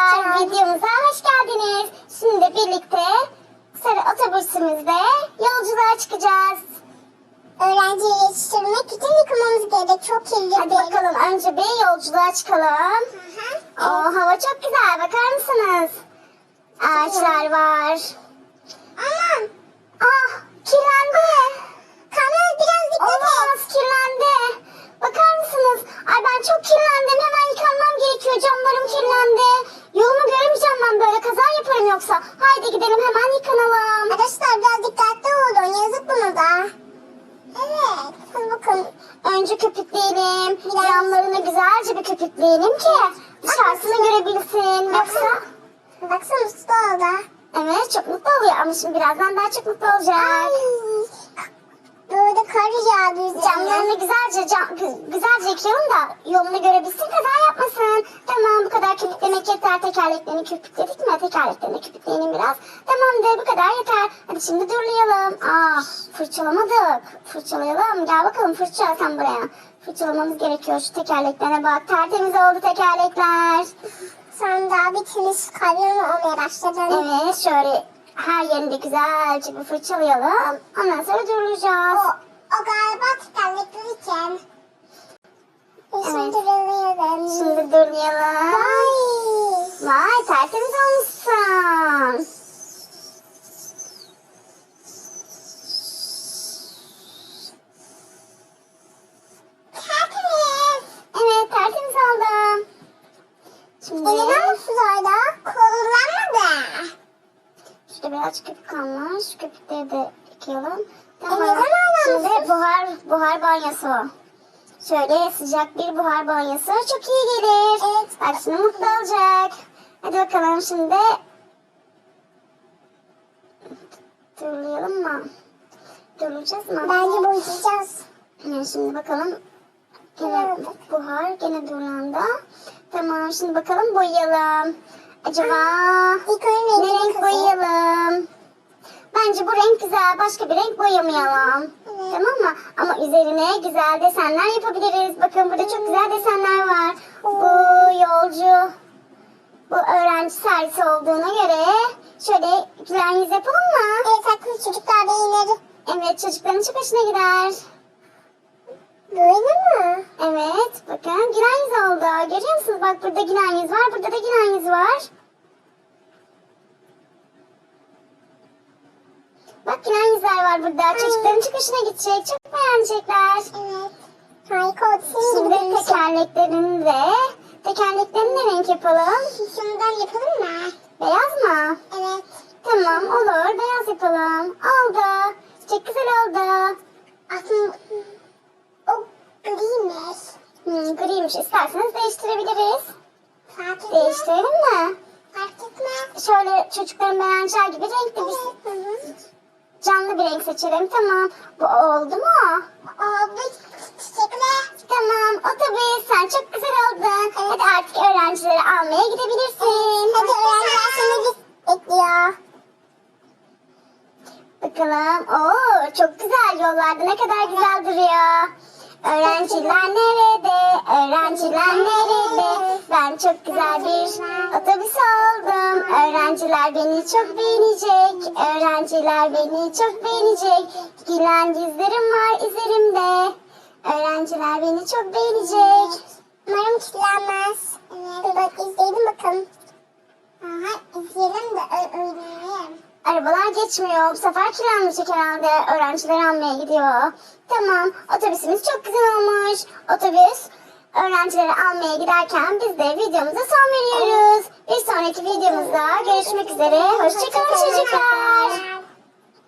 Arkadaşlar videomuza hoş geldiniz. Şimdi birlikte sarı otobüsümüzde yolculuğa çıkacağız. Öğrenciyi yetiştirmek için yıkamamız gerek. Çok kirli Hadi bir. bakalım önce bir yolculuğa çıkalım. Hı Oo, hava çok güzel bakar mısınız? Ağaçlar var. Aman. Ah kirlendi. Yoksa. Haydi gidelim hemen yıkanalım. Arkadaşlar biraz dikkatli olun. Yazık buna da. Evet. Hadi bakalım. Önce köpükleyelim. Camlarını güzelce bir köpükleyelim ki dışarısını görebilsin. Yoksa Baksana usta oldu. evet çok mutlu oluyor ama şimdi birazdan daha çok mutlu olacak. Ay. Böyle kar yağdı. Camlarını güzelce cam, gü- güzelce yıkayalım da yolunu görebilsin kaza yapmasın. Tamam bu kadar köpüklemek yeter. Tekerleklerini köpükledik mi? Tekerleklerini köpükleyelim biraz. Tamamdır bu kadar yeter. Hadi şimdi durlayalım. Ah fırçalamadık. Fırçalayalım. Gel bakalım fırça sen buraya. Fırçalamamız gerekiyor. Şu tekerleklere bak. Tertemiz oldu tekerlekler. Sen daha bir temiz kamyon olmaya başladın. Evet şöyle her yerini de güzelce bir fırçalayalım. Ondan sonra O, duracağız. o galiba tekerlekler için. Evet. Şimdi duruyorum. Şimdi durlayalım. Vay. Vay tertemiz olmuşsun. Şimdi Elinden mutsuz orada. Kullanmadı. Şurada biraz köpük kalmış. Köpükleri de yıkayalım. Elinden hala Şimdi buhar, buhar banyosu. Şöyle sıcak bir buhar banyosu çok iyi gelir. Evet. Bak şimdi mutlu olacak. Hadi bakalım şimdi. Durlayalım mı? Durlayacağız mı? Bence boyayacağız. Yani şimdi bakalım. Gene buhar, gene durlandı. Tamam şimdi bakalım boyayalım. Acaba önce ne renk boyayalım? Bence bu renk güzel. Başka bir renk boyamayalım. Evet. Tamam mı? Ama üzerine güzel desenler yapabiliriz. Bakın burada çok güzel desenler var. Bu yolcu, bu öğrenci servisi olduğuna göre şöyle gülen yüz yapalım mı? Evet haklı çocuklar beğenir. Evet çocukların çok hoşuna gider. Böyle mi? Evet bakın gülen yüz oldu. Görüyor musunuz? Bak burada gülen yüz var. Burada da gülen yüz var. Bak gülen yüzler var burada. Çocukların çok hoşuna gidecek. Çok beğenecekler. Evet. Harika oldu. Senin Şimdi bir tekerleklerini de tekerleklerini de renk yapalım. Şundan yapalım mı? Beyaz mı? Evet. Tamam olur. Beyaz yapalım. Oldu. Çok güzel oldu. Aslında o griymiş. Hmm, griymiş. İsterseniz değiştirebiliriz. Fark etmez. Değiştirelim mi? Fark etmez. Şöyle çocukların beğeneceği gibi renkli bir Evet. Hı hı. Canlı bir renk seçelim. Tamam. Bu oldu mu? Oldu. Çiçekle. Tamam. Otobüs sen çok güzel oldun. Hadi artık öğrencileri almaya gidebilirsin. Hadi öğrenciler seni bekliyor. Bakalım. Oo çok güzel yollarda ne kadar güzel duruyor. Öğrenciler nerede? Öğrenciler nerede? Çok güzel bir otobüs oldum. Öğrenciler beni çok beğenecek. Öğrenciler beni çok beğenecek. Gülen yüzlerim var üzerimde. Öğrenciler beni çok beğenecek. Umarım kirlenmez. Evet. Bak izleyelim bakalım. Aha izleyelim de öğrenelim. Arabalar geçmiyor. Bu sefer kirlenmeyecek herhalde. Öğrenciler almaya gidiyor. Tamam. Otobüsümüz çok güzel olmuş. Otobüs öğrencileri almaya giderken biz de videomuza son veriyoruz. Bir sonraki videomuzda görüşmek üzere. Hoşçakalın çocuklar.